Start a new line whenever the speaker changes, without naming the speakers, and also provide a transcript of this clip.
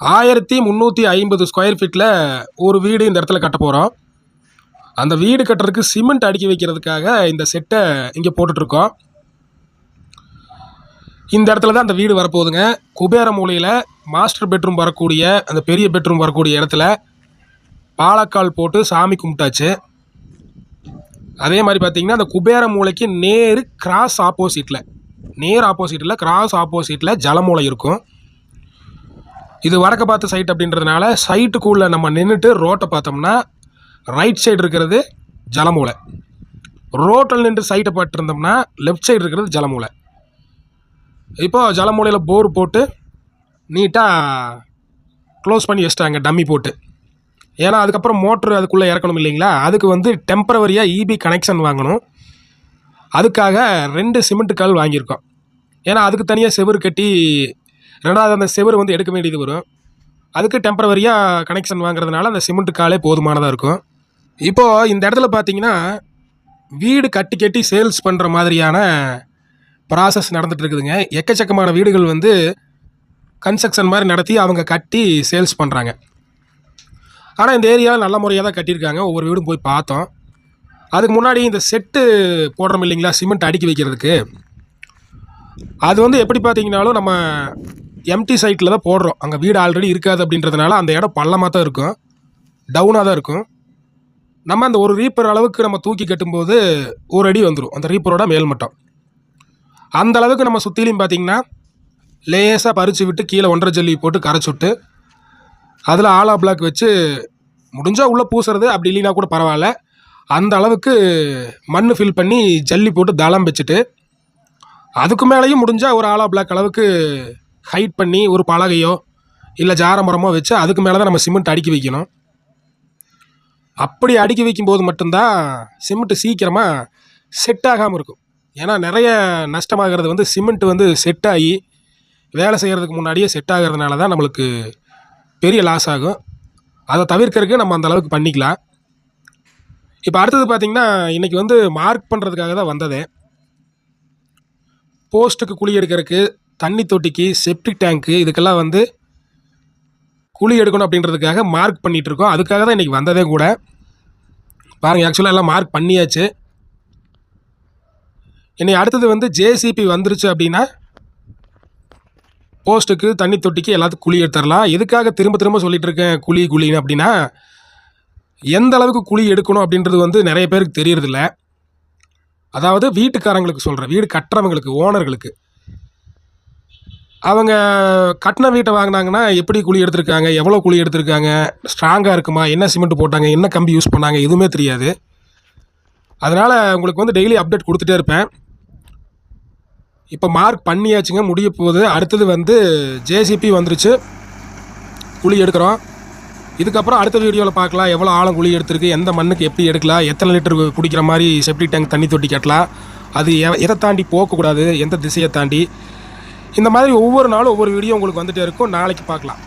ஆயிரத்தி முந்நூற்றி ஐம்பது ஸ்கொயர் ஃபீட்டில் ஒரு வீடு இந்த இடத்துல கட்ட போகிறோம் அந்த வீடு கட்டுறதுக்கு சிமெண்ட் அடுக்கி வைக்கிறதுக்காக இந்த செட்டை இங்கே போட்டுட்ருக்கோம். இந்த இடத்துல தான் அந்த வீடு வரப்போகுதுங்க. குபேர மூலையில் மாஸ்டர் பெட்ரூம் வரக்கூடிய அந்த பெரிய பெட்ரூம் வரக்கூடிய இடத்துல பாலக்கால் போட்டு சாமி கும்பிட்டாச்சு. அதே மாதிரி பார்த்தீங்கன்னா அந்த குபேர மூலைக்கு நேர் கிராஸ் ஆப்போசிட்டில் நேர் ஆப்போசிட்டில் கிராஸ் ஆப்போசிட்டில் ஜலமூலை இருக்கும். இது வடக்க பார்த்த சைட் அப்படின்றதுனால சைட்டுக்குள்ளே நம்ம நின்றுட்டு ரோட்டை பார்த்தோம்னா ரைட் சைடு இருக்கிறது ஜலமூலை. ரோட்டில் நின்று சைட்டை பார்த்துருந்தோம்னா லெஃப்ட் சைடு இருக்கிறது ஜலமூலை. இப்போது ஜலமூலையில் போர் போட்டு நீட்டாக க்ளோஸ் பண்ணி வச்சிட்டாங்க டம்மி போட்டு. ஏன்னா அதுக்கப்புறம் மோட்ரு அதுக்குள்ளே இறக்கணும் இல்லைங்களா? அதுக்கு வந்து டெம்பரவரியாக இபி கனெக்ஷன் வாங்கணும். அதுக்காக ரெண்டு சிமெண்ட் கல் வாங்கியிருக்கோம். ஏன்னா அதுக்கு தனியாக செவுரு கட்டி ரெண்டாவது அந்த செவுரு வந்து எடுக்க வேண்டியது வரும். அதுக்கு டெம்பரவரியாக கனெக்ஷன் வாங்குறதுனால அந்த சிமெண்ட் காலே போதுமானதாக இருக்கும். இப்போது இந்த இடத்துல பார்த்தீங்கன்னா வீடு கட்டி கட்டி சேல்ஸ் பண்ணுற மாதிரியான ப்ராசஸ் நடந்துகிட்ருக்குதுங்க எக்கச்சக்கமான வீடுகள் வந்து கன்ஸ்ட்ரக்ஷன் மாதிரி நடத்தி அவங்க கட்டி சேல்ஸ் பண்ணுறாங்க ஆனால் இந்த ஏரியாவில் நல்ல முறையாக தான் கட்டியிருக்காங்க. ஒவ்வொரு வீடும் போய் பார்த்தோம். அதுக்கு முன்னாடி இந்த செட்டு போடுறோம் இல்லைங்களா? சிமெண்ட் அடுக்கி வைக்கிறதுக்கு. அது வந்து எப்படி பார்த்தீங்கனாலும் நம்ம எம்டி சைட்டில் தான் போடுறோம். அங்கே வீடு ஆல்ரெடி இருக்காது அப்படின்றதுனால அந்த இடம் பள்ளமாக தான் இருக்கும். டவுனாக தான் இருக்கும். நம்ம அந்த ஒரு ரீப்பர் அளவுக்கு நம்ம தூக்கி கட்டும்போது ஒரு அடி வந்துடும் அந்த ரீப்பரோட மேல்மட்டம் அந்த அளவுக்கு நம்ம சுற்றிலையும் பார்த்திங்கன்னா லேசாக பறித்து விட்டு கீழே ஒன்றரை ஜல்லி போட்டு கரைச்சி விட்டு அதில் ஆலா பிளாக் வச்சு முடிஞ்சால் உள்ளே பூசுறது. அப்படி இல்லைன்னா கூட பரவாயில்ல. அந்த அளவுக்கு மண் ஃபில் பண்ணி ஜல்லி போட்டு தளம் வச்சுட்டு அதுக்கு மேலேயும் முடிஞ்சால் ஒரு ஆலா பிளாக் அளவுக்கு ஹைட் பண்ணி ஒரு பலகையோ இல்லை ஜார மரமோ வச்சு அதுக்கு மேலே தான் நம்ம சிமெண்ட் அடுக்கி வைக்கணும். அப்படி அடுக்கி வைக்கும்போது மட்டும்தான் சிமெண்ட்டு சீக்கிரமாக செட் ஆகாமல் இருக்கும். ஏன்னா நிறைய நஷ்டமாகிறது வந்து சிமெண்ட் வந்து செட் ஆகி வேலை செய்கிறதுக்கு முன்னாடியே செட் ஆகிறதுனால தான் நம்மளுக்கு பெரிய லாஸ் ஆகும். அதை தவிர்க்கறதுக்கு நம்ம அந்த அளவுக்கு பண்ணிக்கலாம். இப்போ அடுத்தது பார்த்திங்கன்னா இன்றைக்கி வந்து மார்க் பண்ணுறதுக்காக தான் வந்ததே. போஸ்ட்டுக்கு குழி எடுக்கிறதுக்கு தண்ணி தொட்டிக்கு செப்டிக் டேங்க்கு இதுக்கெல்லாம் வந்து குழி எடுக்கணும் அப்படின்றதுக்காக மார்க் பண்ணிகிட்டு இருக்கோம் அதுக்காக தான் இன்றைக்கி வந்ததே கூட. பாருங்கள் ஆக்சுவலாக எல்லாம் மார்க் பண்ணியாச்சு. இனி அடுத்தது வந்து ஜேசிபி வந்துருச்சு அப்படின்னா போஸ்ட்டுக்கு தண்ணி தொட்டிக்கு எல்லாத்துக்கும் குழி எடுத்துடலாம். எதுக்காக திரும்ப திரும்ப சொல்லிகிட்டு இருக்கேன் குழி குழின்னு அப்படின்னா எந்த அளவுக்கு குழி எடுக்கணும் அப்படின்றது வந்து நிறைய பேருக்கு தெரியறதில்ல. அதாவது வீட்டுக்காரங்களுக்கு சொல்கிறேன் வீடு கட்டுறவங்களுக்கு ஓனர்களுக்கு அவங்க கட்டின வீட்டை வாங்கினாங்கன்னா எப்படி குழி எடுத்திருக்காங்க எவ்வளோ குழி எடுத்திருக்காங்க ஸ்ட்ராங்காக இருக்குமா என்ன சிமெண்ட் போட்டாங்க என்ன கம்பி யூஸ் பண்ணாங்க எதுவுமே தெரியாது. அதனால் உங்களுக்கு வந்து டெய்லி அப்டேட் கொடுத்துட்டே இருப்பேன். இப்போ மார்க் பண்ணியாச்சுங்க முடிய போகுது. அடுத்தது வந்து ஜேசிபி வந்துருச்சு. குழி எடுக்கிறோம். இதுக்கப்புறம் அடுத்த வீடியோவில் பார்க்கலாம். எவ்வளோ ஆழம் குழி எடுத்திருக்கு எந்த மண்ணுக்கு எப்படி எடுக்கலாம் எத்தனை லிட்டர் குடிக்கிற மாதிரி செப்டிக் டேங்க் தண்ணி தொட்டி கட்டலாம். அது எ- எதை தாண்டி போகக்கூடாது எந்த திசையை தாண்டி இந்த மாதிரி ஒவ்வொரு நாளும் ஒவ்வொரு வீடியோ உங்களுக்கு வந்துட்டே இருக்கும். நாளைக்கு பார்க்கலாம்.